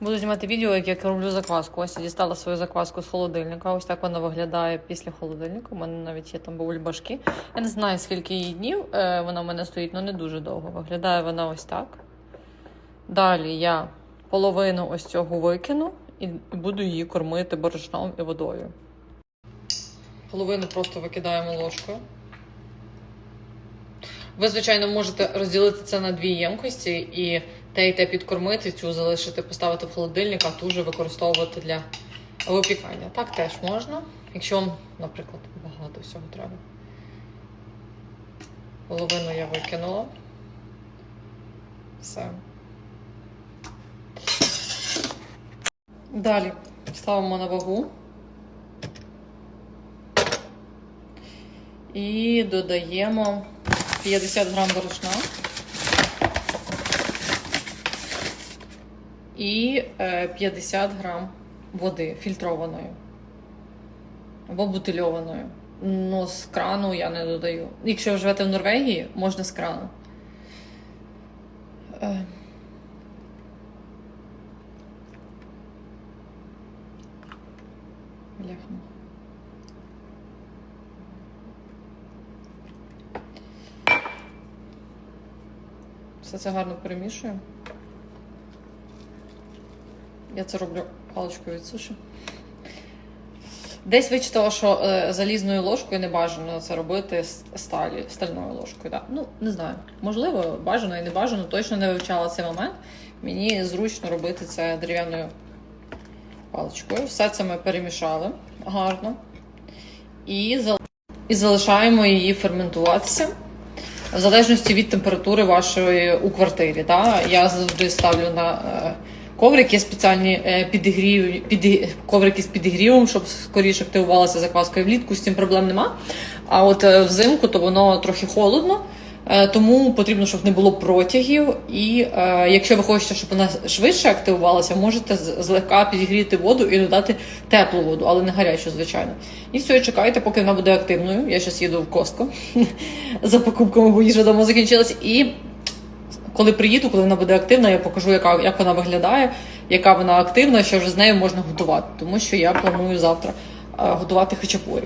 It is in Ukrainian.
Буду знімати відео, як я роблю закваску. Ось я дістала свою закваску з холодильника. Ось так вона виглядає після холодильника. У мене навіть є там бульбашки. Я не знаю, скільки її днів е, вона в мене стоїть, але не дуже довго. Виглядає вона ось так. Далі я половину ось цього викину і буду її кормити борошном і водою. Половину просто викидаємо ложкою. Ви, звичайно, можете розділити це на дві ємкості і те і те підкормити, цю залишити, поставити в холодильник, а ту вже використовувати для випікання. Так теж можна, якщо вам, наприклад, багато всього треба. Половину я викинула. Все. Далі ставимо на вагу. І додаємо 50 грам борошна. І е, 50 грам води фільтрованої. Або бутильованої. Ну, з крану я не додаю. Якщо ви живете в Норвегії, можна з крану. Е. Все це гарно перемішую. Я це роблю паличкою від суші. Десь вичитала, що е, залізною ложкою не бажано це робити сталі, стальною ложкою. Да. Ну, не знаю. Можливо, бажано і не бажано. Точно не вивчала цей момент. Мені зручно робити це дерев'яною паличкою. Все це ми перемішали гарно. І, зал... і залишаємо її ферментуватися. В залежності від температури вашої у квартирі. Да? Я завжди ставлю на е, коврик, є спеціальні е, підігрів, піді- коврики з підігрівом, щоб скоріше активувалася закваска влітку, з цим проблем нема. А от е, взимку то воно трохи холодно. е, Тому потрібно, щоб не було протягів. І е, якщо ви хочете, щоб вона швидше активувалася, можете злегка підігріти воду і додати теплу воду, але не гарячу, звичайно. І все, чекайте, поки вона буде активною. Я зараз їду в Костко за покупками, бо їжа дома закінчилась. І коли приїду, коли вона буде активна, я покажу, яка, як вона виглядає, яка вона активна, що вже з нею можна готувати. Тому що я планую завтра е, готувати хачапурі.